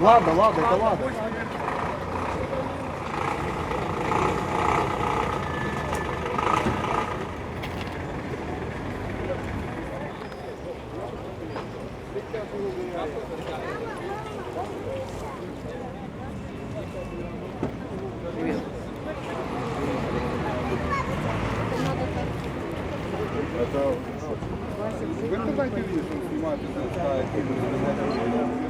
Ладно, ладно, это ладно. Вы давайте видите, что снимаете, ставите. По вулиці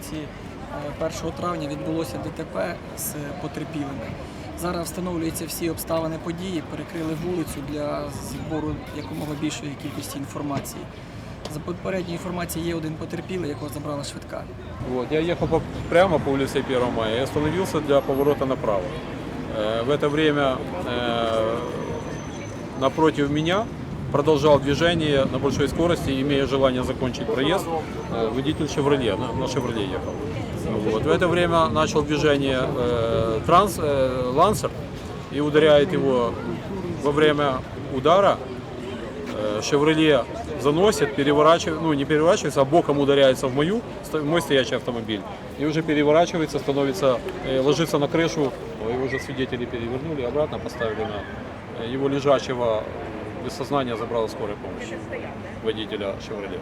е, 1 травня відбулося ДТП з потерпілими. Зараз встановлюються всі обставини події, перекрили вулицю для збору якомога більшої кількості інформації. За попередньою інформацією є один потерпілий, якого забрала швидка. Вот, я ехал по- прямо по улице 1 мая и остановился для поворота направо. Э, В это время э, напротив меня продолжал движение на большой скорости, имея желание закончить проезд, э, водитель «Шевроле», на, «Шевроле» ехал. Вот. В это время начал движение э, транс, э, «Лансер» и ударяет его во время удара Э, «Шевроле» заносит, переворачивает, ну не переворачивается, а боком ударяется в мою, мой стоящий автомобиль. И уже переворачивается, становится, ложится на крышу, его уже свидетели перевернули, обратно поставили на его лежачего без сознания забрала скорая помощь водителя «Шевроле».